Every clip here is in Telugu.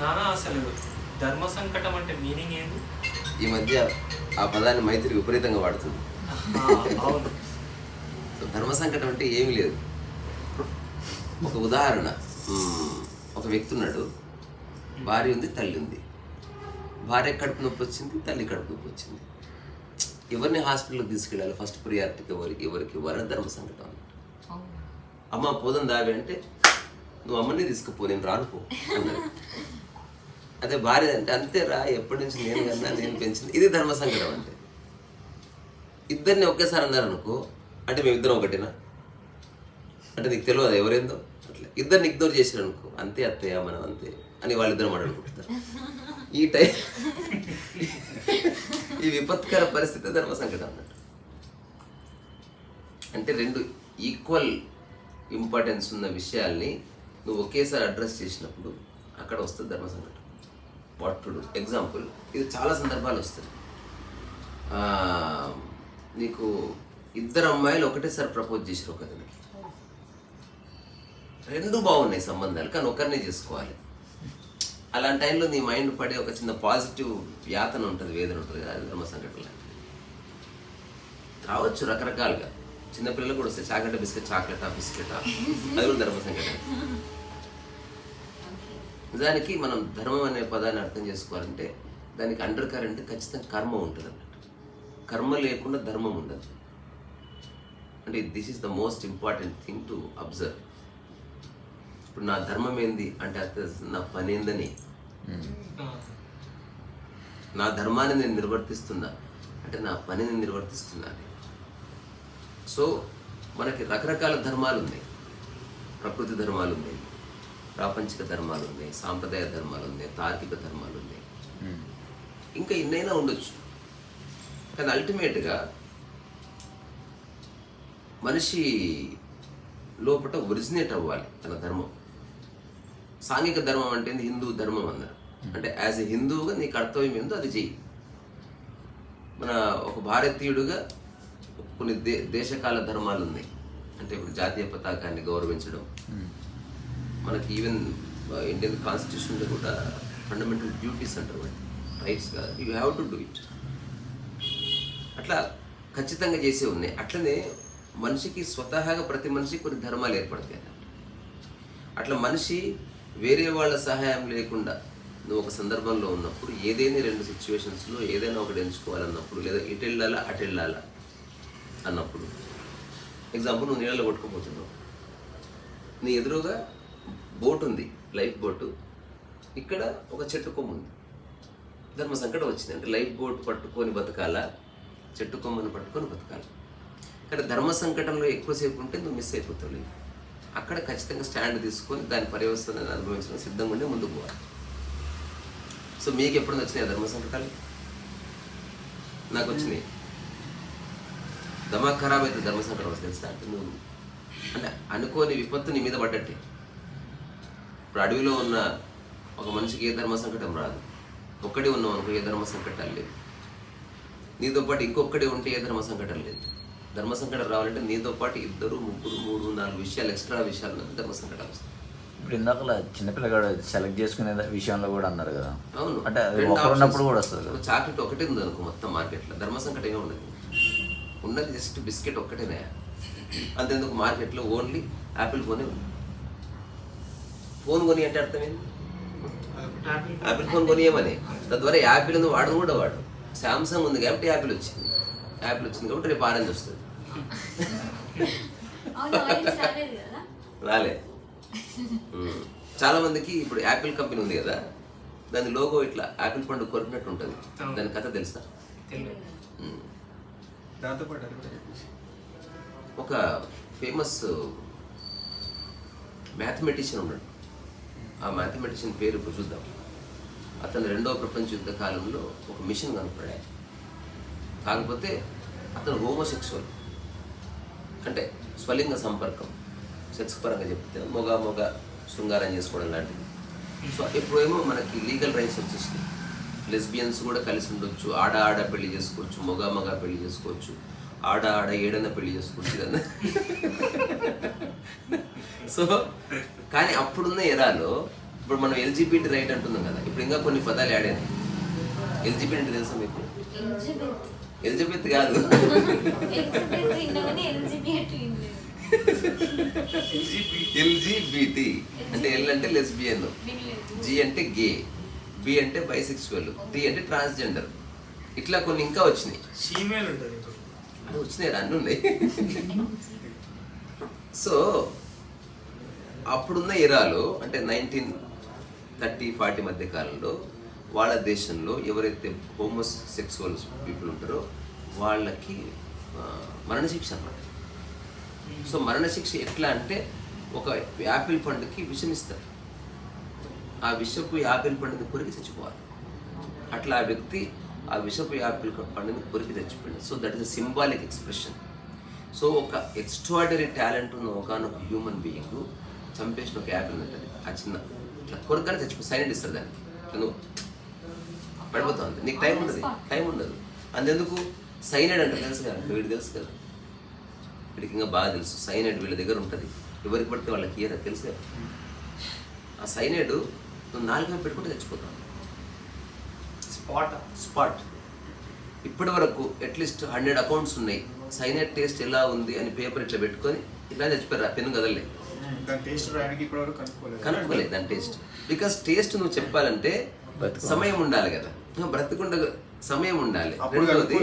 నానా అసలు ధర్మ సంకటం అంటే మీనింగ్ ఏంది? ఈ మధ్య ఆ పదాన్ని మైత్రి విపరీతంగా వాడుతుంది. అవును. సో ధర్మ సంకటం అంటే ఏమీ లేదు. ఒక ఉదాహరణ. ఒక వ్యక్తి ఉన్నాడు. భార్య ఉంది తల్లి ఉంది. భార్య కడుపు నొప్పి వచ్చింది తల్లి కడుపు నొప్పి వచ్చింది. ఎవరిని హాస్పిటల్కి తీసుకెళ్ళాలి? ఫస్ట్ ప్రియారిటీకి ఎవరికి ఎవరికి ఇవ్వాలని ధర్మ అన్నమాట అమ్మ పోదాం దావి అంటే నువ్వు అమ్మని తీసుకుపో నేను అన్నది అదే భార్య అంటే అంతే రా ఎప్పటి నుంచి నేను కన్నా నేను పెంచింది. ఇది ధర్మ సంకటం అంటే. ఇద్దరిని ఒకేసారి అన్నారు అనుకో అంటే మేమిద్దరం ఒకటేనా? అంటే నీకు తెలియదు ఎవరేందో? అట్లా. ఇద్దరిని ఇగ్నోర్ చేసారు అనుకో అంతే అత్తయ్య మనం అంతే అని వాళ్ళిద్దరు మాట్లాడుకుంటారు ఈ టైం ఈ విపత్కర పరిస్థితి ధర్మ సంకటం అన్నట్టు. అంటే రెండు ఈక్వల్ ఇంపార్టెన్స్ ఉన్న విషయాల్ని నువ్వు ఒకేసారి అడ్రస్ చేసినప్పుడు అక్కడ వస్తుంది ధర్మ సంకటం. What to do? ఎగ్జాంపుల్ ఇది చాలా సందర్భాలు వస్తుంది నీకు ఇద్దరు అమ్మాయిలు ఒకటేసారి ప్రపోజ్ చేసారు ఒక రెండు బాగున్నాయి సంబంధాలు కానీ ఒకరినే చేసుకోవాలి. అలాంటి టైంలో నీ మైండ్ పడే ఒక చిన్న పాజిటివ్ యాతన ఉంటుంది వేదన ఉంటుంది కదా ధర్మ సంకటం రావచ్చు రకరకాలుగా. చిన్నపిల్లలు కూడా వస్తాయి చాక్లెట్ బిస్కెట్ చాక్లెటా బిస్కెటా అది కూడా ధర్మ సంకటం నిజానికి మనం ధర్మం అనే పదాన్ని అర్థం చేసుకోవాలంటే దానికి అండర్ కరెంట్ ఖచ్చితంగా కర్మ ఉంటుంది అన్నట్టు. కర్మ లేకుండా ధర్మం ఉండదు. అంటే this is the most important thing to observe ఇప్పుడు నా ధర్మం ఏంది? అంటే అర్థం నా పని ఏందని. నా ధర్మాన్ని నేను నిర్వర్తిస్తున్నా. అంటే నా పనిని నిర్వర్తిస్తున్నాను. సో మనకి రకరకాల ధర్మాలు ఉన్నాయి. ప్రకృతి ధర్మాలు ఉన్నాయి. ప్రాపంచిక ధర్మాలు ఉన్నాయి. సాంప్రదాయ ధర్మాలు ఉన్నాయి. తార్కిక ధర్మాలు ఉన్నాయి. ఇంకా ఎన్నైనా ఉండొచ్చు. కానీ అల్టిమేట్గా మనిషి లోపల ఒరిజినేట్ అవ్వాలి తన ధర్మం. సాంఘిక ధర్మం అంటే హిందూ ధర్మం అన్నారు అంటే యాజ్ ఎ హిందువుగా నీ కర్తవ్యం ఏందో అది చెయ్యి. మన ఒక భారతీయుడుగా కొన్ని దే దేశకాల ధర్మాలు ఉన్నాయి. అంటే ఇప్పుడు జాతీయ పతాకాన్ని గౌరవించడం. మనకి ఈవెన్ ఇండియన్ కాన్స్టిట్యూషన్లో కూడా ఫండమెంటల్ డ్యూటీస్ అంటారు వాటి రైట్స్ కాదు you have to do it అట్లా ఖచ్చితంగా చేసే ఉన్నాయి. అట్లనే మనిషికి స్వతహాగా ప్రతి మనిషికి కొన్ని ధర్మాలు ఏర్పడతాయి అట్లా మనిషి వేరే వాళ్ళ సహాయం లేకుండా నువ్వు ఒక సందర్భంలో ఉన్నప్పుడు ఏదైనా రెండు సిచ్యువేషన్స్లో ఏదైనా ఒకటి ఎంచుకోవాలన్నప్పుడు లేదా ఇటు వెళ్ళాలా అటు వెళ్ళాలా అన్నప్పుడు. ఎగ్జాంపుల్ నువ్వు నీళ్ళలో కొట్టుకుపోతున్నావు. నీ ఎదురుగా బోట్ ఉంది లైఫ్ బోటు. ఇక్కడ ఒక చెట్టు కొమ్ము ఉంది. ధర్మ సంకటం వచ్చింది అంటే లైఫ్ బోట్ పట్టుకొని బతకాలా? చెట్టు కొమ్మను పట్టుకొని బతకాలి? కానీ ధర్మ సంకటంలో ఎక్కువసేపు ఉంటే నువ్వు మిస్ అయిపోతావు అక్కడ ఖచ్చితంగా స్టాండ్ తీసుకొని దాని పర్యవస్థను అనుభవించడం సిద్ధంగా ఉండి ముందుకు పోవాలి. సో మీకు ఎప్పుడు వచ్చినాయి ధర్మ సంకటాలు నాకు వచ్చినాయి దమా ఖరాబ్ అయితే ధర్మ సంకటం వస్తుంది తెలుసా? అంటే నువ్వు అంటే అనుకోని విపత్తు నీ మీద పడ్డట్టే. ఇప్పుడు అడవిలో ఉన్న ఒక మనిషికి ఏ ధర్మ సంకటం రాదు. ఒక్కడే ఉన్నావు అనుకో ఏ ధర్మ సంకటాలు లేవు. నీతో పాటు ఇంకొక్కడే ఉంటే ఏ ధర్మ సంకటం లేదు ధర్మ సంకటం రావాలంటే నీతో పాటు ఇద్దరు ముగ్గురు మూడు నాలుగు విషయాలు ఎక్స్ట్రా విషయాలు ధర్మ సంకటాలు వస్తాయి ఇప్పుడు ఇందాక చిన్నపిల్లగాడు సెలెక్ట్ చేసుకునే విషయంలో కూడా అన్నారు కదా. అవును. అంటే ఉన్నప్పుడు. కూడా వస్తుంది కదా. చాక్లెట్ ఒకటే ఉంది అనుకో మొత్తం మార్కెట్లో. ధర్మ సంకటం ఏమి ఉండదు. ఉన్నది జస్ట్ బిస్కెట్ ఒక్కటేనే. అంతెందుకు మార్కెట్లో ఓన్లీ యాపిల్ ఫోనే ఉంది. ఫోన్ కొని అంటే అర్థం ఏంటి యాపిల్ ఫోన్ కొనియమని. తద్వారా యాపిల్ ఉంది వాడు కూడా వాడు. శాంసంగ్ ఉంది కాబట్టి యాపిల్ వచ్చింది. యాపిల్ వచ్చింది కాబట్టి రేపు ఆరెంజ్ వస్తుంది. రాలే. చాలా మందికి ఇప్పుడు యాపిల్ కంపెనీ ఉంది కదా దాని లోగో ఇట్లా యాపిల్ పండు కొరికినట్టు ఉంటుంది. దాని కథ తెలుసా? ఒక ఫేమస్ మ్యాథమెటిషియన్ ఉన్నాడు. ఆ మ్యాథమెటిషియన్ పేరు ఇప్పుడు చూద్దాం. అతను రెండవ ప్రపంచ యుద్ధ కాలంలో ఒక మిషన్ కనుపడాడు. కాకపోతే అతను హోమోసెక్సువల్. అంటే స్వలింగ సంపర్కం. సెక్స్ పరంగా చెప్తే మొగ మొగ శృంగారం చేసుకోవడం లాంటిది. సో ఇప్పుడేమో మనకి లీగల్ రైట్స్ వచ్చేసినాయి లెస్బియన్స్ కూడా కలిసి ఉండొచ్చు. ఆడ ఆడ పెళ్ళి చేసుకోవచ్చు. మొగ మగ పెళ్ళి చేసుకోవచ్చు. ఆడ ఆడ ఏడన్నా పెళ్ళి చేసుకోవచ్చు కదా. సో కానీ అప్పుడున్న ఎరాలో ఇప్పుడు మనం ఎల్జీబీటీ రైట్ అంటున్నాం కదా. ఇప్పుడు ఇంకా కొన్ని పదాలు ఆడాను ఎల్జీబీటీ అంటే తెలుసా మీకు? ఎలిజబెత్ కాదు. ఎల్జిబిటి. అంటే ఎల్ అంటే లెస్బియన్. జి అంటే గే. బి అంటే బైసెక్చువల్ టి అంటే ట్రాన్స్జెండర్. ఇట్లా కొన్ని ఇంకా వచ్చినాయి. ఉంటుంది వచ్చినాయి అన్నీ ఉన్నాయి. సో అప్పుడున్న ఇరాలో అంటే నైన్టీన్ థర్టీ ఫార్టీ మధ్య కాలంలో వాళ్ళ దేశంలో ఎవరైతే హోమస్ సెక్సువల్ పీపుల్ ఉంటారో వాళ్ళకి మరణశిక్ష అన్నమాట. సో మరణశిక్ష ఎట్లా అంటే ఒక యాపిల్ పండుకి విషం ఇస్తారు. ఆ విషపు యాపిల్ పండుని కొరికి చచ్చిపోవాలి. అట్లా ఆ వ్యక్తి ఆ విషపు యాపిల్ పండుని కొరికి చచ్చిపోయింది so that is a symbolic expression. So ఒక ఎక్స్ట్రాడరీ టాలెంట్ ఉన్న ఒకనొక హ్యూమన్ బీయింగ్ చంపేసిన ఒక యాపిల్ ఉంటుంది. ఆ చిన్న ఇట్లా కొరకనే చచ్చిపో సైలెంట్ ఇస్తారు దానికి. నువ్వు పడిపోతుంది నీకు టైం ఉండదు. టైం ఉండదు. అందుకు సైనైడ్ అంటే తెలుసు కదా. వీడు తెలుసు కదా. వీడికి ఇంకా బాగా తెలుసు. సైనైడ్ వీళ్ళ దగ్గర ఉంటుంది. ఎవరికి పడితే వాళ్ళకి ఇయర్ తెలుసు కదా. ఆ సైనైడ్ నువ్వు నాలుగు పెట్టుకుంటే చచ్చిపోతావు. స్పాట్. స్పాట్. ఇప్పటి వరకు అట్లీస్ట్ హండ్రెడ్ అకౌంట్స్ ఉన్నాయి. సైనైడ్ టేస్ట్ ఎలా ఉంది అని పేపర్ ఇట్లా పెట్టుకొని ఇట్లా చచ్చిపోయారు ఆ పెన్ను కదలే కనుక్కోలేదు. దాని టేస్ట్. బికాస్ టేస్ట్ నువ్వు చెప్పాలంటే. సమయం ఉండాలి కదా. నువ్వు బ్రతికుండ సమయం ఉండాలి. రెండోది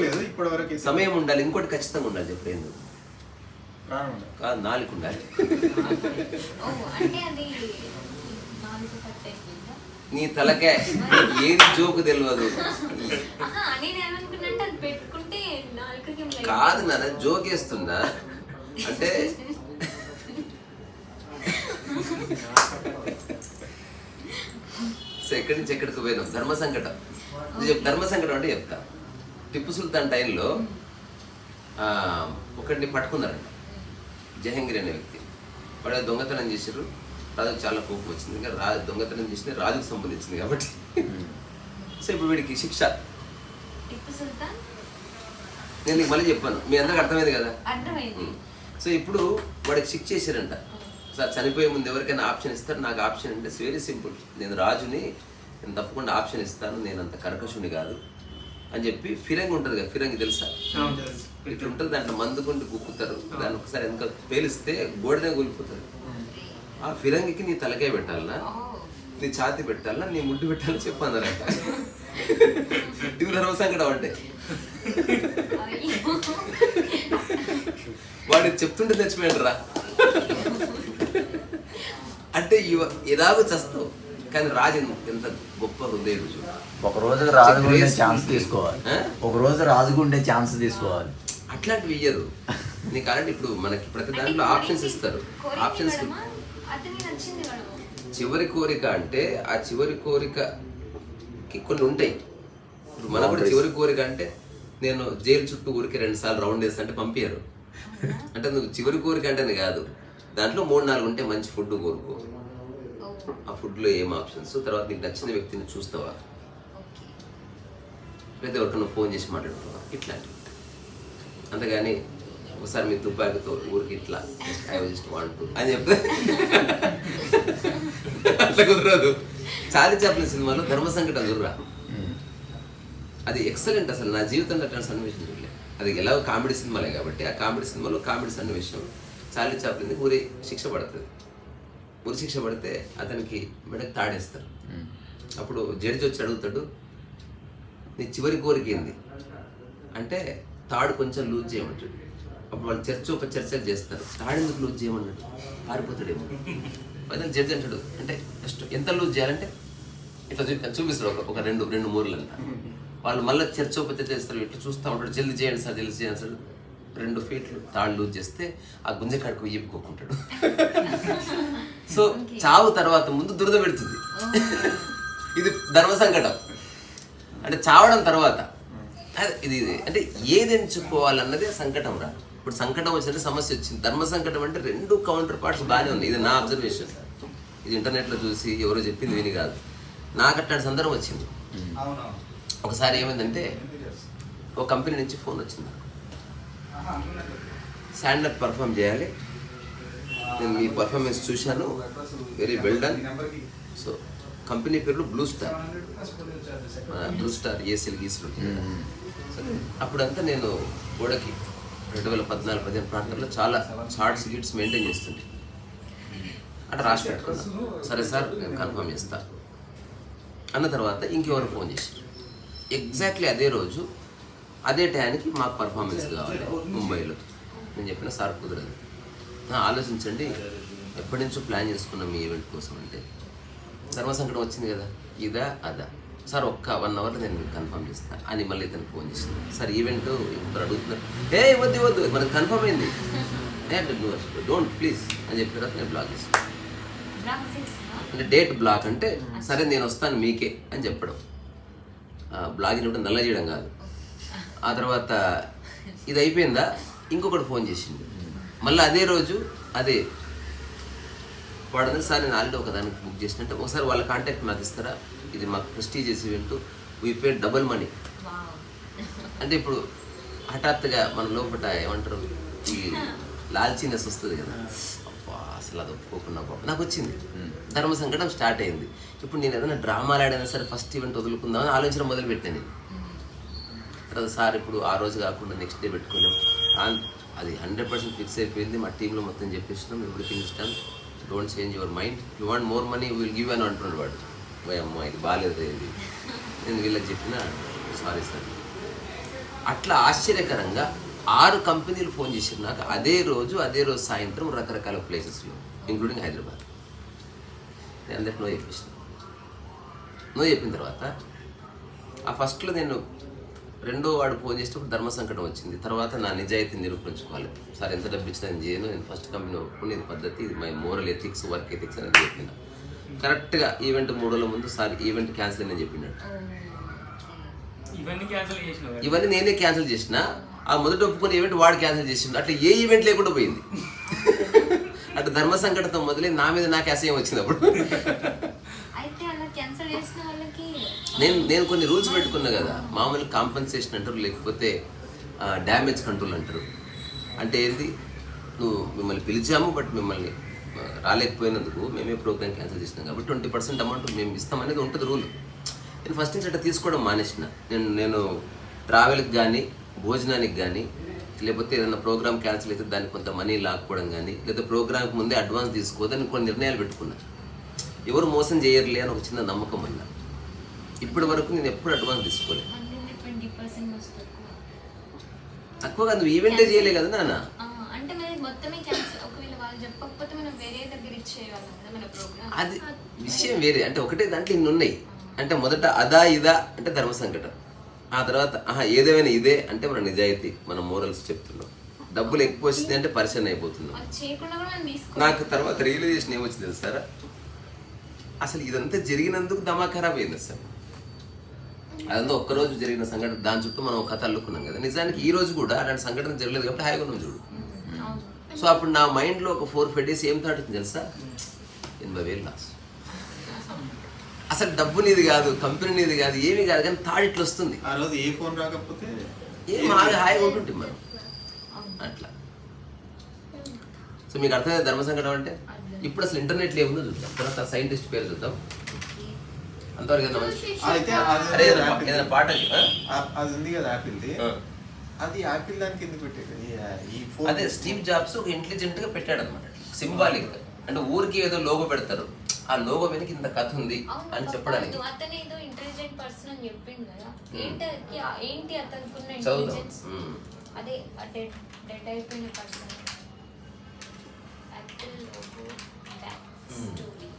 సమయం ఉండాలి ఇంకోటి ఖచ్చితంగా ఉండాలి ఉండదు కాదు నాలుగు ఉండాలి. నీ తలకే ఏది జోకు తెలియదు కాదు నాన్న జోకేస్తున్నా అంటే సో ఎక్కడి నుంచి ఎక్కడికి పోయినాం? ధర్మ సంకటం. ధర్మ సంకటం అంటే చెప్తా. టిప్పు సుల్తాన్ టైంలో ఆ, ఒకడిని పట్టుకున్నారంట. జహంగీర్ అనే వ్యక్తి. వాడు దొంగతనం చేశారు. రాజుకు చాలా కోపం వచ్చింది. ఇంకా రా దొంగతనం చేసిన రాజుకు సంబంధించింది కాబట్టి. సో ఇప్పుడు వీడికి శిక్ష. టిప్పు సుల్తాన్? నేను నీకు మళ్ళీ చెప్పాను. మీ అందరికి అర్థమైంది కదా? అర్థమైంది. సో ఇప్పుడు వాడికి శిక్ష చేశారంట. సార్ చనిపోయే ముందు ఎవరికైనా ఆప్షన్ ఇస్తారు? నాకు ఆప్షన్ అంటే వెరీ సింపుల్. నేను రాజుని నేను తప్పకుండా ఆప్షన్ ఇస్తాను. నేను అంత కర్కశుని కాదు అని చెప్పి ఫిరంగి ఉంటుంది కదా ఫిరంగి తెలుసా? ఇట్లా ఉంటుంది దాంట్లో మందు కొండి గుక్కుతారు. దాన్ని ఒకసారి ఎంత పేలిస్తే గోడనే కూలిపోతుంది ఆ ఫిరంగికి నీ తలకాయ పెట్టాలనా? నీ ఛాతి పెట్టాలనా? నీ ముడ్డు పెట్టాలని చెప్పన్నారంట ధర్మ సంకటం అంటే. అయ్యో. వాడు చెప్తుంటే చచ్చిపోయాడు రా అంటే ఇవ- ఎలాగో చస్తావు? కానీ రాజు ఎంత గొప్ప హృదయుడు చూడు ఒక రోజు Grace ఛాన్స్ ఉంది. తీసుకోవాలి? ఒక రోజు రాజుగుండే ఛాన్స్ తీసుకోవాలి. అట్లాంటివి ఇయ్యరు. నీకు అలాంటి ఇప్పుడు మనకి ప్రతి దాంట్లో ఆప్షన్స్ ఇస్తారు. ఆప్షన్స్ చివరి కోరిక అంటే ఆ చివరి కోరికకి కొన్ని ఉంటాయి. ఇప్పుడు మన కూడా. చివరి కోరిక అంటే నేను జైలు చుట్టూ ఊరికి రెండు సార్లు రౌండ్ వేస్తా అంటే పంపించారు అంటే నువ్వు చివరి కోరిక అంటేనే కాదు. దాంట్లో మూడు నాలుగు ఉంటే మంచి ఫుడ్ కోరుకో. ఆ ఫుడ్లో ఏం ఆప్షన్స్? తర్వాత నీకు నచ్చిన వ్యక్తిని చూస్తావా? ఓకే. లేదా ఎవరికైనా ఫోన్ చేసి మాట్లాడుతావా? ఇట్లాంటివి. అంతేగాని ఒకసారి మీ తుపాకీతో ఊరికి ఇట్లా ఐ జస్ట్ వాంట్ అని చెప్తే అట్లా కుదరదు. చాలి చాపిన సినిమాలో ధర్మ సంకటం కుదరా అది ఎక్సలెంట్ అసలు. నా జీవితంలో అట్లాంటి సన్నివేశం చూడలే. అది ఎలాగో కామెడీ సినిమాలే కాబట్టి ఆ కామెడీ సినిమాలో కామెడీ సన్నివేశం. చాలి చాపిలింది ఊరి శిక్ష పడుతుంది. ఉరి శిక్ష పడితే అతనికి మెడకు తాడేస్తారు. అప్పుడు జడ్జి వచ్చి అడుగుతాడు నీ చివరి కోరిక ఏంది? అంటే తాడు కొంచెం లూజ్ చేయమంటాడు. అప్పుడు వాళ్ళు చర్చ ఒక చర్చలు చేస్తారు. తాడు ఎందుకు లూజ్ చేయమన్నాడు? పారిపోతాడేమో. అదే జడ్జి అంటాడు. అంటే జస్ట్ ఎంత లూజ్ చేయాలంటే ఇట్లా చూపి చూపిస్తాడు ఒక ఒక రెండు రెండు మూరలు అంట వాళ్ళు మళ్ళీ చర్చ ఒక చర్చ చేస్తారు ఇట్లా చూస్తూ ఉంటాడు. జల్దీ చేయండి సార్ జల్దీ చేయండి సార్. రెండు ఫీట్లు తాడు లూజ్ చేస్తే ఆ గుంజ కాడుకు ఈపుకోకుంటాడు సో చావు తర్వాత ముందు దురద పెడుతుంది. ఇది ధర్మ సంకటం. అంటే చావడం తర్వాత. ఇది ఇది. అంటే ఏది ఎంచుకోవాలన్నదే సంకటం రా. ఇప్పుడు సంకటం వచ్చినట్టు సమస్య వచ్చింది. ధర్మ సంకటం అంటే రెండు కౌంటర్ పార్ట్స్ బాగానే ఉన్నాయి. ఇది నా అబ్జర్వేషన్ ఇది ఇంటర్నెట్లో చూసి ఎవరో చెప్పింది విని కాదు. నాకు అట్లాంటి సందర్భం వచ్చింది. ఒకసారి ఏమైందంటే ఒక కంపెనీ నుంచి ఫోన్ వచ్చింది నాకు. స్టాండర్డ్ పర్ఫామ్ చేయాలి. నేను మీ పర్ఫార్మెన్స్ చూశాను. Very well done so company పేరు బ్లూ స్టార్ బ్లూ స్టార్ ఏసీలు గీసులు. సో అప్పుడంతా నేను గోడకి రెండు వేల పద్నాలుగు పదిహేను ప్రాంతాల్లో చాలా చార్ట్స్ గిట్స్ మెయింటైన్ చేస్తుండే. అట్లా రాసి పెట్టుకున్నా. సరే సార్ నేను కన్ఫర్మ్ చేస్తా. అన్న తర్వాత ఇంకెవరు ఫోన్ చేశారు? ఎగ్జాక్ట్లీ అదే రోజు అదే టైంకి మాకు పర్ఫార్మెన్స్ కావాలి ముంబైలో. నేను చెప్పిన సార్ కుదరదు. "ఆ, ఆలోచించండి. ఎప్పటి నుంచో ప్లాన్ చేసుకున్నాం మీ ఈవెంట్ కోసం అంటే. ధర్మ సంకటం వచ్చింది కదా. ఇదా అదా. సార్ ఒక్క వన్ అవర్లో నేను మీకు కన్ఫర్మ్ చేస్తాను అని మళ్ళీ ఇతను ఫోన్ చేసింది. సార్ ఈవెంట్ ఇప్పుడు అడుగుతున్నారు? ఏ వద్దు వద్దు. మనకు కన్ఫర్మ్ అయింది. డోంట్ ప్లీజ్ అని చెప్పిన తర్వాత నేను బ్లాక్ చేస్తాను? అంటే డేట్ బ్లాక్ అంటే సరే నేను వస్తాను మీకే. అని చెప్పడం. బ్లాగ్ ఇవ్వడం నల్ల చేయడం కాదు. ఆ తర్వాత ఇది అయిపోయిందా? ఇంకొకటి ఫోన్ చేసిండు. మళ్ళీ అదే రోజు అదే వాడు సార్ నేను ఆల్రెడీ ఒక దానికి బుక్ చేసినట్టు ఒకసారి వాళ్ళ కాంటాక్ట్ నాకు ఇస్తారా? ఇది మాకు prestigious event we pay double money wow. అంటే ఇప్పుడు హఠాత్తుగా మన లోపల ఏమంటారు ఈ లాల్చీనెస్ వస్తుంది కదా. అబ్బా అసలు అది ఒప్పుకోకుండా బాబు. నాకు వచ్చింది. ధర్మ సంకటం స్టార్ట్ అయింది. ఇప్పుడు నేను ఏదైనా డ్రామాలు ఆడైనా సరే ఫస్ట్ ఈవెంట్ వదులుకుందామని ఆలోచన మొదలు పెట్టాను నేను. తర్వాత సార్ ఇప్పుడు ఆ రోజు కాకుండా నెక్స్ట్ డే పెట్టుకున్నాం. అది హండ్రెడ్ పర్సెంట్ ఫిక్స్ అయిపోయింది. మా టీంలో మొత్తం చెప్పేసినాం ఎవ్రీథింగ్ ఇష్టం don't change your mind you want more money will give అని అంటున్నాడు వాడు పోయి అమ్మ ఇది బాగాలేదు ఇది. నేను వీళ్ళకి చెప్పిన? సారీ సార్ అట్లా ఆశ్చర్యకరంగా ఆరు కంపెనీలు ఫోన్ చేసారు నాకు. అదే రోజు అదే రోజు సాయంత్రం రకరకాల ప్లేసెస్లో ఇంక్లూడింగ్ హైదరాబాద్ నేను అందరికి నో చెప్పేసిన. నో చెప్పిన తర్వాత ఆ ఫస్ట్లో నేను రెండో వాడు ఫోన్ చేసినప్పుడు ధర్మ సంకటం వచ్చింది. తర్వాత నా నిజాయితీ నిరూపించుకోవాలి. సార్ ఎంత డబ్బు ఇచ్చినా నేను చేయను. నేను ఫస్ట్ కంపెనీ ఒప్పుకుని ఇది పద్ధతి ఇది my moral ethics work ethics అనేది చెప్పిన. కరెక్ట్గా ఈవెంట్ మూడు రోజుల ముందు సార్ ఈవెంట్ క్యాన్సిల్ అని చెప్పినాడు ఇవన్నీ నేనే క్యాన్సిల్ చేసిన. ఆ మొదట ఒప్పుకుని ఈవెంట్ వాడు క్యాన్సిల్ చేసిండు. అట్లా ఏ ఈవెంట్ లేకుండా పోయింది. అటు ధర్మ సంకటంతో మొదలై నా మీద నాకు అసహ్యం వచ్చింది అప్పుడు అయితే అలా క్యాన్సిల్ చేసిన వాళ్ళకి నేను నేను కొన్ని రూల్స్ పెట్టుకున్నా కదా మామూలు కాంపెన్సేషన్ అంటారు లేకపోతే డ్యామేజ్ కంట్రోల్ అంటారు. అంటే ఏంది? నువ్వు మిమ్మల్ని పిలిచాము బట్ మిమ్మల్ని రాలేకపోయినందుకు మేమే ప్రోగ్రామ్ క్యాన్సిల్ చేసినాం కాబట్టి ట్వంటీ పర్సెంట్ అమౌంట్ మేము ఇస్తాం అనేది ఉంటుంది రూల్. నేను ఫస్ట్ నుంచి అట్లా తీసుకోవడం మానేసిన. నేను నేను ట్రావెల్కి కానీ భోజనానికి కానీ లేకపోతే ఏదైనా ప్రోగ్రామ్ క్యాన్సిల్ అయితే దానికి కొంత మనీ లాక్కోవడం కానీ లేదా ప్రోగ్రామ్కి ముందే అడ్వాన్స్ తీసుకోదని కొన్ని నిర్ణయాలు పెట్టుకున్నాను ఎవరు మోసం చేయరులే అని ఒక చిన్న నమ్మకం అన్నా. ఇప్పటి వరకు నేను ఎప్పుడు అడ్వాన్స్ తీసుకోలేదు. తక్కువగా నువ్వు ఈవెంటే చేయలే కదా నాన్న? ఆ, అంటే మరి మొత్తమే క్యాన్సిల్ ఒకవేళ వాళ్ళు చెప్పకపోతే మనం వేరే దగ్గర ఇచ్చేయగలం కదా మన ప్రోగ్రామ్. అది విషయం వేరే అంటే ఒకటే దాంట్లో ఇన్ని ఉన్నాయి. అంటే మొదట అదా ఇదా అంటే ధర్మ సంకటం. ఆ తర్వాత ఆహా ఏదేమైనా ఇదే అంటే మన నిజాయితీ మన మోరల్స్ చెప్తున్నాం. డబ్బులు ఎక్కువ వచ్చింది అంటే పరిచయం అయిపోతున్నాం. నాకు తర్వాత రియలైజేషన్ ఏమొచ్చింది తెలుసారా అసలు ఇదంతా జరిగినందుకు దమా ఖరాబ్ అయింది అసలు. అదంతా ఒక్కరోజు జరిగిన సంఘటన దాని చుట్టూ మనం ఒక కథ అల్లుకున్నాం కదా. నిజానికి ఈ రోజు కూడా అలాంటి సంఘటన జరగలేదు కాబట్టి హాయిగా ఉన్నాం చూడు. సో అప్పుడు నా మైండ్లో ఒక ఫోర్ ఫైవ్ డేస్ ఏం థాట్ వచ్చింది తెలుసా? ఎనభై వేలు లాస్. అసలు డబ్బు నీది కాదు కంపెనీ నీది కాదు ఏమీ కాదు కానీ థాట్ ఇట్లా వస్తుంది. ఆ రోజు ఏ ఫోన్ రాకపోతే ఏం హాయిగా హాయిగా ఉంటుంటే మనం. అట్లా. సో మీకు అర్థమైంది ధర్మ సంకటం అంటే? ఇప్పుడు అసలు ఇంటర్నెట్లో ఏముందో చూద్దాం. తర్వాత సైంటిస్ట్ పేరు చూద్దాం. అంతవరకు అయితే అది ఏదైనా పాట అది ఉంది కదా యాపిల్ది. అది యాపిల్ దానికి ఎందుకు పెట్టారు? ఈ- ఈ ఫోన్ అదే స్టీవ్ జాబ్స్ ఒక ఇంటెలిజెంట్గా పెట్టాడు అనమాట సింబాలిక్ అంటే ఊరికి ఏదో లోగో పెడతారు. ఆ లోగో వెనక ఇంత కథ ఉంది అని పాప, చెప్పడానికి. ఏంటి అది- డెడ్ అయిపోయిన person apple logo back story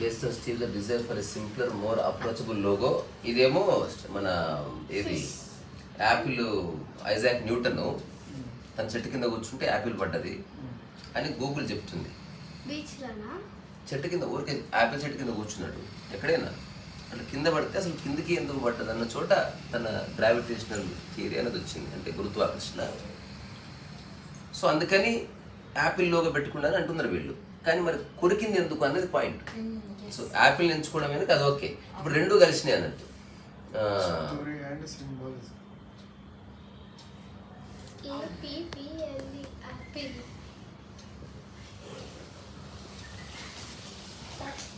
Steve the desire for a simpler, more approachable logo. ఇదేమో మన ఏది? యాపిల్ ఐజాక్ న్యూటన్ తన చెట్టు కింద కూర్చుంటే యాపిల్ పడ్డది. అని గూగుల్ చెప్తుంది. చెట్టు కింద ఊరికే యాపిల్ చెట్టు కింద కూర్చున్నాడు. ఎక్కడైనా? అట్లా కింద పడితే అసలు కిందకి ఎందుకు పడ్డది అన్న చోట తన గ్రావిటేషనల్ థియరీ అనేది వచ్చింది. అంటే గురుత్వాకర్షణ. సో అందుకని యాపిల్లోగా పెట్టుకున్నాను అంటున్నారు వీళ్ళు. కానీ మరి కొరికింది ఎందుకు అన్నది పాయింట్ సో యాపిల్ ఎంచుకోవడం అనేది అది ఓకే ఇప్పుడు రెండు కలిసినాయి అన్నట్టు.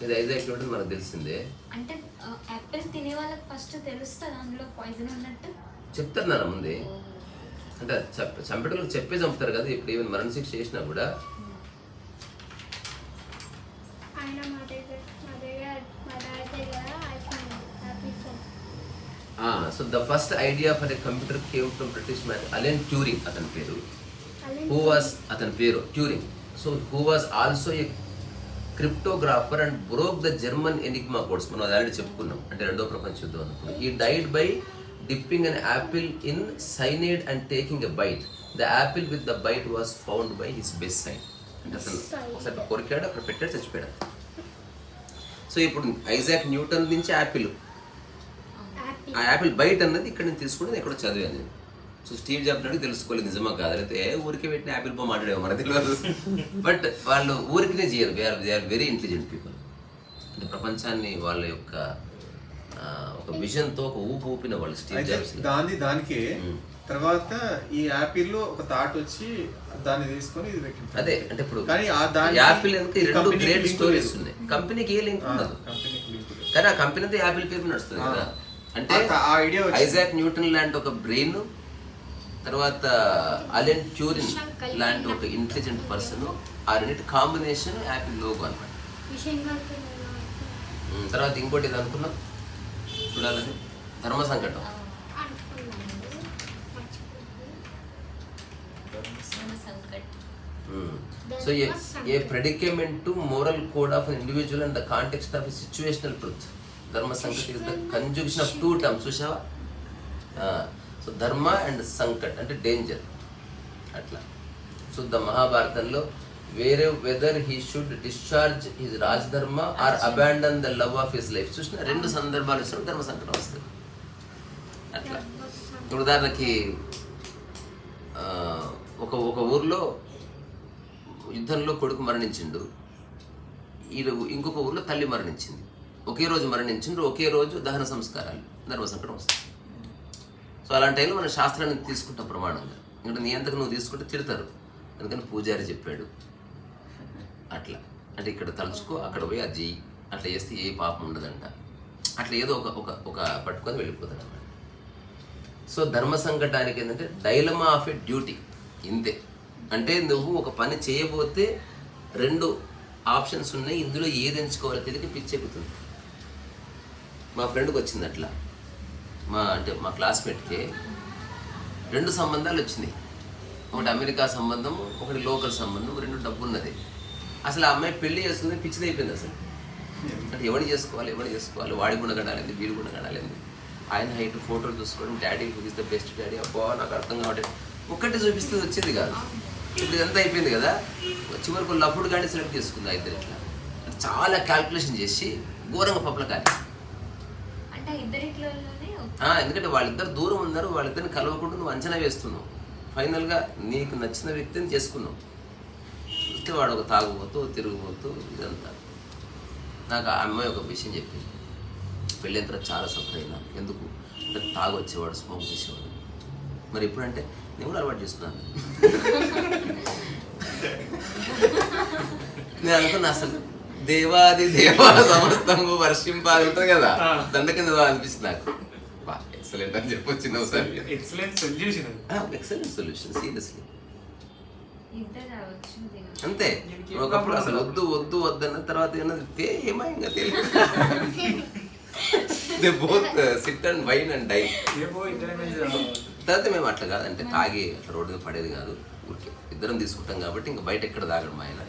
ఇది ఐజాక్ న్యూటన్ మనకు తెలిసిందే. అంటే యాపిల్ తినే వాళ్ళకి ఫస్ట్ తెలుస్తుంది అందులో పాయిజన్ ఉన్నట్టు? చెప్తారు నాన్న ముందే. అంటే చెప్ప చంపేటోళ్ళకి చెప్పే చంపుతారు కదా ఇప్పుడు ఈవెన్ మరణ శిక్ష చేసినా కూడా. ఆయన మా దగ్గర మా దగ్గర మా డాడీ దగ్గర iPhone apple phone so the first idea for a computer came from British man Alan Turing అతని పేరు. హూ వాస్ అతని పేరు? Turing so who was also a cryptographer and broke the German Enigma codes మనం ఆల్రెడీ చెప్పుకున్నాం. అంటే రెండో ప్రపంచ యుద్ధం అనుకున్నాం ఈ died by dipping an apple in cyanide and taking a bite the apple with the bite was found by his bedside అంటే అతను ఒకసారి కొరికాడు అక్కడ పెట్టాడు చచ్చిపోయాడు. సో ఇప్పుడు ఐజాక్ న్యూటన్ నుంచి యాపిల్ ఆ యాపిల్ బైట్ అన్నది ఇక్కడ నుంచి తీసుకుని ఎక్కడో చదివాను నేను. సో స్టీవ్ జాబ్ నాడు తెలుసుకోలేదు నిజమా కాదు? అయితే ఏ ఊరికే పెట్టిన యాపిల్ బొమ్మ మాట్లాడేమో మనకు తెలియదు బట్ వాళ్ళు ఊరికినే చేయరు. They are they are very intelligent people అంటే ప్రపంచాన్ని వాళ్ళ యొక్క ఆ, ఒక విజన్తో ఒక ఊపు ఊపిన వాళ్ళు స్టీవ్ జాబ్స్. దాని దానికే. తర్వాత ఈ యాపిల్లో ఒక థాట్ వచ్చి దాన్ని తీసుకొని ఇది పెట్టింది అదే అంటే ఇప్పుడు కానీ ఆ దానికి యాపిల్ ఈ రెండు కంపెనీకి గ్రేట్ స్టోరీస్ లేదు. ఉన్నాయి కంపెనీకి ఏ లింక్ ఆ, ఉండదు కంపెనీకి link లేదు. కానీ ఆ కంపెనీ అంతా యాపిల్ పేరు మీద నడుస్తుంది. కదా అంటే ఆ- ఆ idea వచ్చింది. ఐజాక్ న్యూటన్ లాంటి ఒక బ్రెయిన్ తర్వాత అలెన్ ట్యూరిన్ లాంటి ఒక ఇంటెలిజెంట్ పర్సన్ ఆ రెండింటి కాంబినేషన్ యాపిల్ లోగో అనమాట ఉమ్, తర్వాత ఇంకోటి ఇది అనుకున్నాం చూడాలని ధర్మ సంకటం అనుకున్నాను మర్చిపోయాను మన సంకట్ so a a predicament to moral code of individual and the context of situational truth dharma sankat is the conjunction of two terms చూసావా సో ధర్మ అండ్ సంకట్ అంటే డేంజర్ అట్లా సో ద మహాభారతంలో వేరే whether he should discharge his rajdharma or abandon the love of his life చూసిన రెండు సందర్భాలు ఇచ్చినప్పుడు ధర్మ సంకటం వస్తుంది అట్లా ఉదాహరణకి ఒక ఒక ఊర్లో యుద్ధంలో కొడుకు మరణించిండు. ఈ ఇంకొక ఊర్లో తల్లి మరణించింది. ఒకే రోజు మరణించిండ్రు ఒకే రోజు దహన సంస్కారాలు ధర్మ సంకటం వస్తుంది సో అలాంటి టైంలో మన శాస్త్రాన్ని తీసుకుంటాం ప్రమాణంగా. ఇంకా నీ అంతకు నువ్వు తీసుకుంటే తిడతారు. అందుకని పూజారి చెప్పాడు. అట్లా. అంటే ఇక్కడ తలుచుకో అక్కడ పోయి అది చెయ్యి. అట్లా చేస్తే ఏ పాపం ఉండదంట. అట్లా ఏదో ఒక ఒక ఒక పట్టుకొని వెళ్ళిపోతాడు అన్నమాట. సో ధర్మ సంకటానికి ఏంటంటే డైలమా ఆఫ్ ఎ డ్యూటీ. ఇంతే. అంటే నువ్వు ఒక పని చేయబోతే రెండు ఆప్షన్స్ ఉన్నాయి. ఇందులో ఏది ఎంచుకోవాలో తెలియక పిచ్చెక్కుతుంది మా ఫ్రెండ్కి వచ్చింది అట్లా. మా అంటే మా క్లాస్మేట్కి రెండు సంబంధాలు వచ్చినాయి. ఒకటి అమెరికా సంబంధం ఒకటి లోకల్ సంబంధం రెండు డబ్బు ఉన్నది అసలు ఆ అమ్మాయి పెళ్ళి చేసుకుని పిచ్చిది అయిపోయింది అసలు. అంటే ఎవడు చేసుకోవాలి ఎవడు చేసుకోవాలి? వాడి గుణగడాలేంది వీడి గుణగడాలేంది ఆయన హైట్ ఫోటోలు చూసుకోవడం daddy who is the best daddy. అబ్బా నాకు అర్థం కాబట్టి ఒక్కటి చూపిస్తే వచ్చేది కాదు. ఇప్పుడు ఇదంతా అయిపోయింది కదా. చివరికి లఫుడ్ కానీ సెలెక్ట్ చేసుకుంది ఆ ఇద్దరు ఇట్లా. చాలా క్యాల్కులేషన్ చేసి ఘోరంగా పప్పుల కానీ ఎందుకంటే వాళ్ళిద్దరు దూరం ఉన్నారు వాళ్ళిద్దరిని కలవకుండా నువ్వు అంచనా వేస్తున్నావు. ఫైనల్గా నీకు నచ్చిన వ్యక్తిని చేసుకున్నావు. చూస్తే వాడు ఒక తాగుబోతూ తిరుగుబోతూ ఇదంతా. నాకు ఆ అమ్మాయి ఒక విషయం చెప్పింది. పెళ్ళైన తర్వాత చాలా సఫర్ అయినా. ఎందుకు? అంటే తాగు వచ్చేవాడు స్మోక్ చేసేవాడు. మరి ఎప్పుడంటే నేను కూడా అలవాటు చేసుకున్నాను. నేను అనుకున్నా అసలు దేవాది దేవా సమస్తము వర్షింపాది ఉంటుంది కదా. దండ కింద అనిపిస్తుంది నాకు. ఎక్సలెంట్ అని చెప్పొచ్చింది ఒకసారి. Excellent solution excellent solution seriously. అంతే. ఒకప్పుడు అసలు. వద్దు వద్దు వద్దు అన్న తర్వాత ఏమన్నది తెలియదు they both sit and wine and die తర్వాత మేము అట్లా కాదు అంటే తాగి అట్లా రోడ్డు మీద పడేది కాదు ఊరికే. ఇద్దరం తీసుకుంటాం కాబట్టి ఇంకా బయట ఎక్కడ తాగడం మా ఆయన.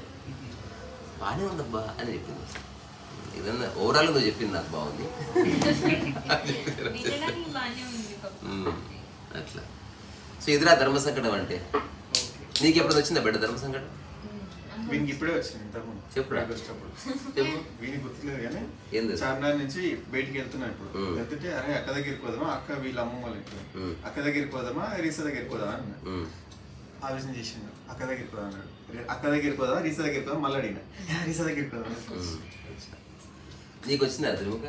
బాగానే ఉందబ్బా అని చెప్పింది. ఏదన్నా ఓవరాల్ నువ్వు చెప్పింది నాకు బాగుంది. అట్లా. సో ఇదిరా ధర్మ సంకటం అంటే. నీకు ఎప్పుడు వచ్చిందా బిడ్డ ధర్మ సంకటం. వీనికి ఇప్పుడే వచ్చింది ఇంతకుముందు చెప్పురా. బయటకు వచ్చేటప్పుడు చెప్పు. వీనికి గుర్తులేదు కానీ ఏంది? చార్మినార్ నుంచి బయటికి వెళ్తున్నా ఇప్పుడు. ఉమ్. వెళ్తుంటే అరే అక్క దగ్గరికి పోదామా? అక్క వీళ్ళ అమ్మ వాళ్ళ ఇంట్లో. ఉమ్. అక్క దగ్గరికి పోదామా? రీసా దగ్గరికి పోదామా? అన్న. ఉమ్, ఆలోచన చేసిండు. అక్క దగ్గరికి పోదాం అన్నాడు. అక్క దగ్గరికి పోదా రీసా దగ్గరికి పోదా మళ్ళీ అడిగిన. "యా, రీసా దగ్గరికి పోదా. నీకు వచ్చిందా త్రిముఖ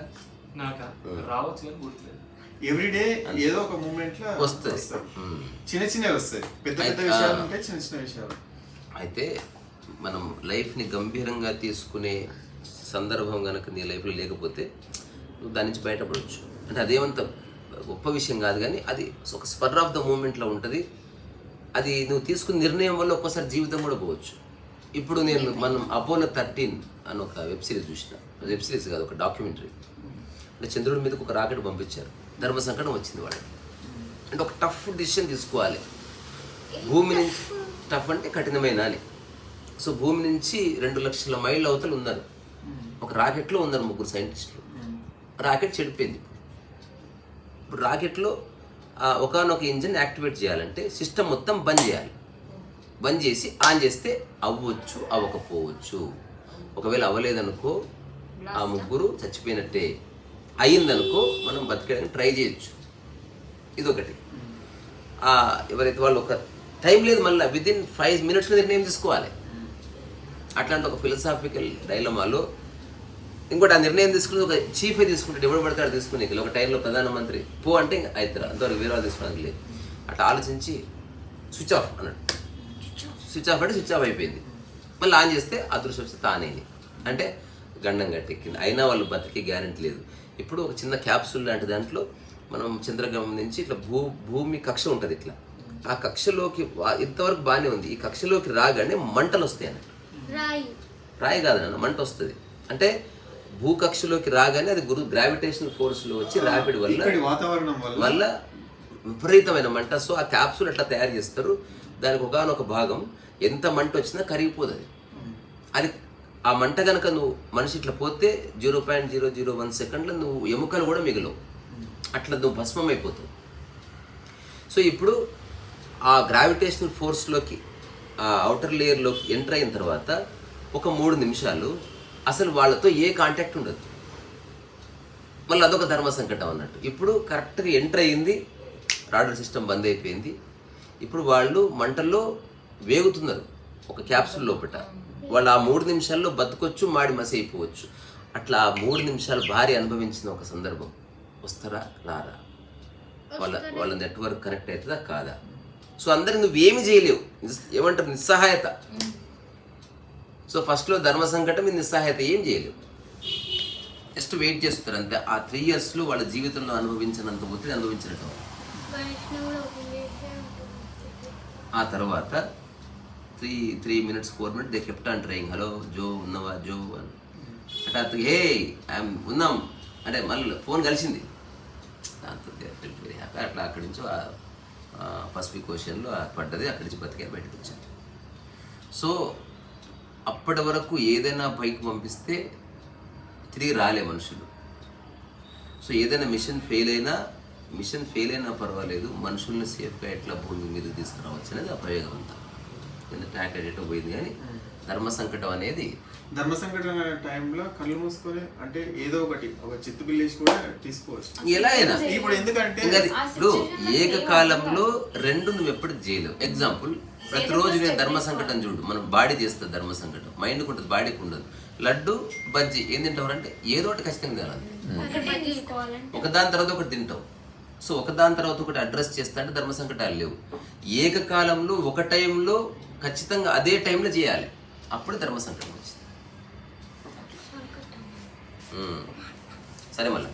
నాకా? రావచ్చు కానీ గుర్తులేదు. ఎవ్రీడే ఏదో ఒక మూమెంట్లో వస్తాయి. ఉమ్. చిన్న చిన్నవి వస్తాయి. పెద్ద పెద్ద అయితే- విషయాలు ఆ. ఉంటాయి చిన్న చిన్న విషయాలు. అయితే మనం లైఫ్ని గంభీరంగా తీసుకునే సందర్భం కనుక నీ లైఫ్లో లేకపోతే నువ్వు దాని నుంచి బయటపడవచ్చు. అంటే అదేమంత గొప్ప విషయం కాదు కానీ అది ఒక స్పర్ ఆఫ్ ద మూమెంట్లో ఉంటుంది. అది నువ్వు తీసుకున్న నిర్ణయం వల్ల ఒక్కోసారి జీవితం కూడా పోవచ్చు. ఇప్పుడు నేను మనం అపోలో థర్టీన్ అని ఒక వెబ్ సిరీస్ చూసిన. వెబ్ సిరీస్ కాదు ఒక డాక్యుమెంటరీ. అంటే చంద్రుడి మీదకి ఒక రాకెట్ పంపించారు. ధర్మ సంకటం వచ్చింది వాళ్ళకి. అంటే ఒక టఫ్ డిసిషన్ తీసుకోవాలి. భూమి నుంచి టఫ్ అంటే కఠినమైన అని. సో భూమి నుంచి రెండు లక్షల మైళ్ళ అవతల ఉన్నారు. ఒక రాకెట్లో ఉన్నారు ముగ్గురు సైంటిస్టులు. రాకెట్ చెడిపోయింది. ఇప్పుడు రాకెట్లో ఒకనొక ఇంజిన్ యాక్టివేట్ చేయాలంటే సిస్టమ్ మొత్తం బంద్ చేయాలి. బంద్ చేసి ఆన్ చేస్తే అవ్వచ్చు అవ్వకపోవచ్చు. ఒకవేళ అవ్వలేదనుకో ఆ ముగ్గురు చచ్చిపోయినట్టే అయ్యిందనుకో మనం బతికేయడానికి ట్రై చేయొచ్చు. ఇదొకటి. ఆ, ఎవరైతే వాళ్ళు ఒక టైం లేదు మళ్ళీ విత్ ఇన్ ఫైవ్ మినిట్స్లో నిర్ణయం తీసుకోవాలి. అట్లాంటి ఒక ఫిలసాఫికల్ డైలమాలో ఇంకోటి ఆ నిర్ణయం తీసుకుని ఒక చీఫే తీసుకుంటాడు. ఎవడు పడతాడు తీసుకుని ఒక టైంలో ప్రధానమంత్రి పో అంటే ఇంకా అవుతారు అంతవరకు వేరే వాళ్ళు తీసుకోవడానికి లేదు. అట్లా ఆలోచించి స్విచ్ ఆఫ్ అన్నాడు. స్విచ్ ఆఫ్ అంటే స్విచ్ ఆఫ్ అయిపోయింది. మళ్ళీ ఆన్ చేస్తే అదృష్టం వస్తే తానేది అంటే గండం గట్టెక్కింది అయినా వాళ్ళు బతికే గ్యారెంటీ లేదు. ఇప్పుడు ఒక చిన్న క్యాప్సూల్ లాంటి దాంట్లో మనం చంద్రగ్రహం నుంచి ఇట్లా భూ భూమి కక్ష ఉంటుంది ఇట్లా. ఆ కక్షలోకి ఇంతవరకు బాగానే ఉంది. ఈ కక్షలోకి రాగానే మంటలు వస్తాయి అన్నట్టు. రాయి. కాదు నాన్న మంట వస్తుంది. అంటే భూకక్షలోకి రాగానే అది గురు గ్రావిటేషనల్ ఫోర్స్లో వచ్చి ర్యాపిడ్ వల్ల వాతావరణం వల్ల వల్ల విపరీతమైన మంట. సో ఆ క్యాప్సూల్ అట్లా తయారు చేస్తారు? దానికి ఒకనొక భాగం ఎంత మంట వచ్చినా కరిగిపోదు అది. అది ఆ మంట కనుక నువ్వు మనిషి ఇట్లా పోతే zero point zero zero one సెకండ్లో నువ్వు ఎముకలు కూడా మిగలవు. అట్లా నువ్వు భస్మం అయిపోతావు సో ఇప్పుడు ఆ గ్రావిటేషనల్ ఫోర్స్లోకి ఆ అవుటర్ లేయర్లోకి ఎంటర్ అయిన తర్వాత ఒక మూడు నిమిషాలు అసలు వాళ్ళతో ఏ కాంటాక్ట్ ఉండదు. మళ్ళీ అదొక ధర్మ సంకటం అన్నట్టు. ఇప్పుడు కరెక్ట్గా ఎంటర్ అయ్యింది రాడర్ సిస్టమ్ బంద్ అయిపోయింది. ఇప్పుడు వాళ్ళు మంటల్లో వేగుతున్నారు ఒక క్యాప్సూల్ లోపల వాళ్ళు ఆ మూడు నిమిషాల్లో బతకొచ్చు మాడి మసి అయిపోవచ్చు అట్లా ఆ మూడు నిమిషాలు భార్య అనుభవించిన ఒక సందర్భం వస్తారా రారా వాళ్ళ వాళ్ళ నెట్వర్క్ కనెక్ట్ అవుతుందా కాదా? సో అందరికి నువ్వేమి చేయలేవు. నిస్- ఏమంటారు? నిస్సహాయత. సో ఫస్ట్లో ధర్మ సంకటం ఇది నిస్సహాయత ఏం చేయలేవు. జస్ట్ వెయిట్ చేస్తారు అంతే. ఆ త్రీ ఇయర్స్లో వాళ్ళ జీవితంలో అనుభవించినంత ఒత్తిడి అనుభవించినట్టు ఆ తర్వాత three three minutes four minutes they kept on trying hello Joe ఉన్నవా? జో అని. హఠాత్తు హే ఐఎమ్ ఉన్నాం. అంటే మళ్ళీ ఫోన్ కలిసింది. దాంతో వెరీ హ్యాపీ అట్లా అక్కడి నుంచి పసిఫిక్ ఓషన్లో పడ్డది అక్కడి నుంచి బతికే బయటకు వచ్చింది సో అప్పటి వరకు ఏదైనా పైకి పంపిస్తే తిరిగి రాలే మనుషులు. సో ఏదైనా మిషన్ ఫెయిల్ అయినా మిషన్ ఫెయిల్ అయినా పర్వాలేదు మనుషుల్ని సేఫ్గా ఎట్లా భూమి మీద తీసుకురావచ్చు అనేది ఆ ప్రయోగం అంతా. కింద ట్రాక్ ఎటో పోయింది కానీ ధర్మ సంకటం అనేది ధర్మ సంకటన టైంలో కళ్ళు మూసుకొని అంటే ఏదో ఒకటి ఒక చిత్తు బిల్లేసి కూడా తీసుకోవచ్చు. ఎలా అయినా. ఇప్పుడు ఎందుకంటే ఇప్పుడు ఏకకాలంలో రెండు నువ్వు ఎప్పటికి చేయలేవు. ఎగ్జాంపుల్ ప్రతిరోజు నేను ధర్మ సంకటం చూడు. మనం బాడీ చేస్తుంది ధర్మ సంకటం. మైండ్కి ఉంటుంది బాడీకి ఉండదు. లడ్డు బజ్జి ఏం తింటావు అంటే ఏదో ఒకటి ఖచ్చితంగా తినాలి. ఒకటే తీసుకోవాలంటే? ఒక దాని తర్వాత ఒకటి తింటావు. సో ఒక దాని తర్వాత ఒకటి అడ్రస్ చేస్తా అంటే ధర్మ సంకటాలు లేవు. ఏకకాలంలో ఒక టైంలో ఖచ్చితంగా అదే టైంలో చేయాలి. అప్పుడు ధర్మ సంకటం వచ్చింది. సరే మళ్ళీ.